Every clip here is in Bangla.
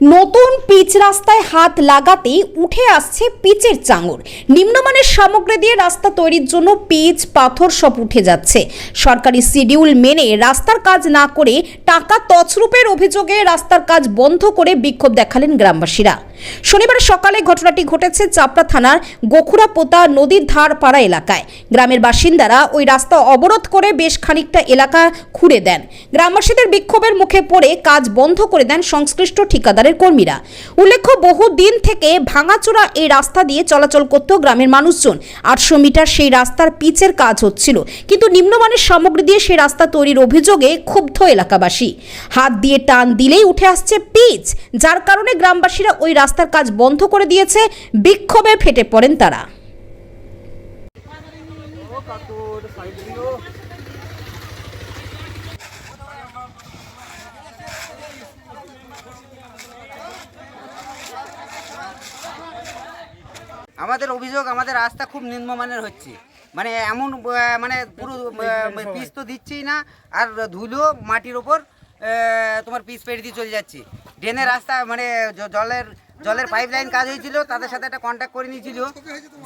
নতুন পিচ রাস্তায় হাত লাগাতেই উঠে আসছে পিচের চাঙর। নিম্নমানের সামগ্রী দিয়ে রাস্তা তৈরির জন্য পিচ, পাথর সব উঠে যাচ্ছে। সরকারি শিডিউল মেনে রাস্তার কাজ না করে টাকা তছরূপের অভিযোগে রাস্তার কাজ বন্ধ করে বিক্ষোভ দেখালেন গ্রামবাসীরা। শনিবার সকালে ঘটনাটি ঘটেছে চাপড়া থানার গোখুরাপোতা নদীর ধার পাড়া এলাকায়। গ্রামের বাসিন্দারা ওই রাস্তা অবরোধ করে বেশ খানিকটা এলাকা খুঁড়ে দেন। গ্রামবাসীদের বিক্ষোভের মুখে পড়ে কাজ বন্ধ করে দেন সংশ্লিষ্ট ঠিকাদারের কর্মীরা। উল্লেখ্য, বহু দিন থেকে ভাঙাচোরা এই রাস্তা দিয়ে চলাচল করত গ্রামের মানুষজন। আটশো মিটার সেই রাস্তার পিচের কাজ হচ্ছিল, কিন্তু নিম্নমানের সামগ্রী দিয়ে সেই রাস্তা তৈরির অভিযোগে ক্ষুব্ধ এলাকাবাসী। হাত দিয়ে টান দিলেই উঠে আসছে পিচ, যার কারণে গ্রামবাসীরা ওই রাস্তার কাজ বন্ধ করে দিয়েছে, বিক্ষোভে ফেটে পড়েন তারা। আমাদের অভিযোগ, আমাদের রাস্তা খুব নিম্নমানের হচ্ছে। মানে এমন মানে পুরো পিস তো দিচ্ছেই না, আর ধুলো মাটির ওপর তোমার পিস পেট দিয়ে চলে যাচ্ছে। ড্রেনের রাস্তা মানে জলের জলের পাইপ লাইন কাজ হয়েছিল, তাদের সাথে একটা কন্ট্যাক্ট করে নিয়েছিল,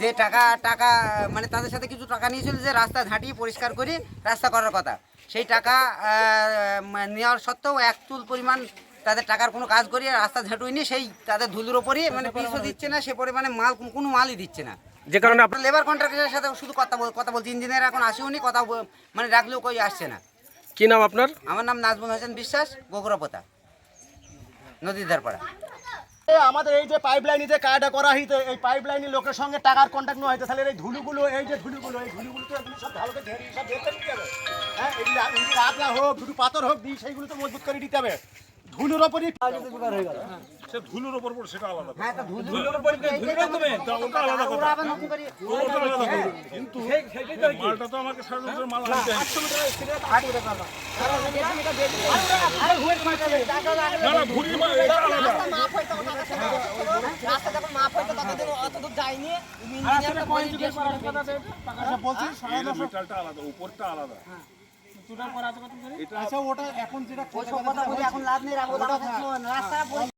যে টাকা টাকা মানে তাদের সাথে কিছু টাকা নিয়েছিল, যে রাস্তা ঝাঁটিয়ে পরিষ্কার করে রাস্তা করার কথা। সেই টাকা নেওয়ার সত্ত্বেও এক চুল পরিমাণ তাদের টাকার কোনো কাজ করিয়ে রাস্তা ঝাঁটুইনি সেই তাদের ধুলোর ওপরই মানে পিসও দিচ্ছে না সে পরিমাণে মাল কোনো মালই দিচ্ছে না। যে কারণে আপনার লেবার কন্ট্রাক্টরের সাথে শুধু কথা বল কথা বলছি ইঞ্জিনিয়ার এখন আসেওনি কথা বল- মানে ডাকলেও কই আসছে না। কি নাম আপনার? আমার নাম নাজমুল হোসেন বিশ্বাস গোগরাপোতা নদীর ধারপাড়া আমাদের এই যে পাইপ লাইনে যে কাজটা করা হইতে এই পাইপ লাইনের লোকের সঙ্গে টাকার কন্ট্যাক্ট নেওয়া হইতে তাহলে এই ধুলুগুলো এই যে ধুলুগুলো এই ধুলুগুলো তো এগুলো সব ভালো করে ঝেড়ে সব দিতে হবে। হ্যাঁ এগুলো এগুলো রাতলা হোক দুটো পাথর হোক দিই সেইগুলো তো মজবুত করে দিতে হবে। ধুলুর ওপরই ধুলোর ওপর পড়ে সেটা আলাদা হ্যাঁ ধুলোর উপর ওটা আলাদা কথা। ওরা আবার নতুন করে ওটা আলাদা কথা। কিন্তু মালটা তো আমাকে সাড়ে দশের মাল আনতে। না না ভুড়ি মাল এটা আলাদা। বলছি সাড়ে এটা আলাদা উপরটা আলাদা। আচ্ছা ওটা এখন যেটা কথা বলে এখন লাভ নেই রাখো রাস্তা